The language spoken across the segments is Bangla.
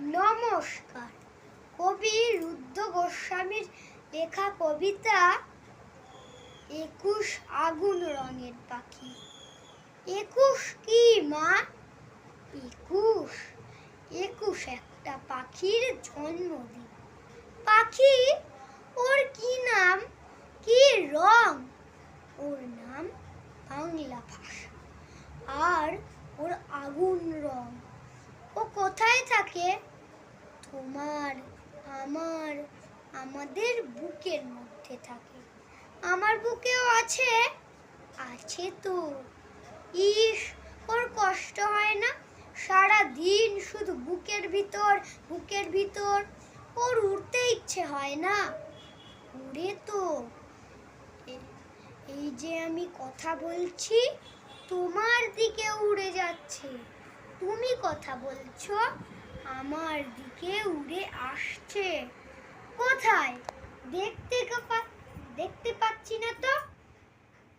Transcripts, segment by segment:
নমস্কার। কবি রুদ্র গোস্বামীর লেখা কবিতা একুশ আগুন রঙের পাখি। একুশ কি মা? একুশ। একুশ একটা পাখির জন্মদিন। পাখি, ওর কি নাম? কি রং? ওর নাম বাংলা ভাষা। আর ওর আগুন রং। ও কোথায় থাকে? তোমার, আমার, আমাদের বুকের মধ্যে থাকে। আমার বুকেও আছে? আছে তো। ইস, ওর কষ্ট হয় না? সারা দিন শুধু বুকের ভিতর বুকের ভিতর। ওর উড়তে ইচ্ছে হয় না? উড়ে তো। এই যে আমি কথা বলছি, তোমার দিকে উড়ে যাচ্ছে। তুমি কথা বলছো, আমার দিকে উড়ে আসছে। কোথায়? দেখতে দেখতে পাচ্ছি না তো।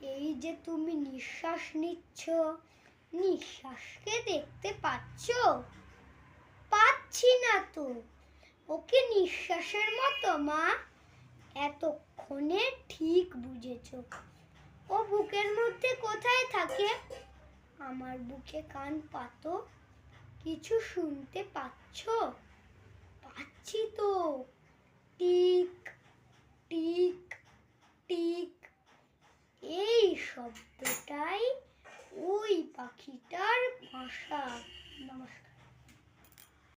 এই যে তুমি নিঃশ্বাস নিচ্ছ, নিঃশ্বাসকে দেখতে পাচ্ছ? পাচ্ছি না তো। ওকে নিঃশ্বাসের মতো, মা। এতক্ষণে ঠিক বুঝেছ। ও বুকের মধ্যে কোথায় থাকে? আমার বুকে কান পাতো। কিছু শুনতে পাচ্ছ? পাচ্ছি তো। Tick tick tick. এই শব্দটাই ওই পাখিটার ভাষা।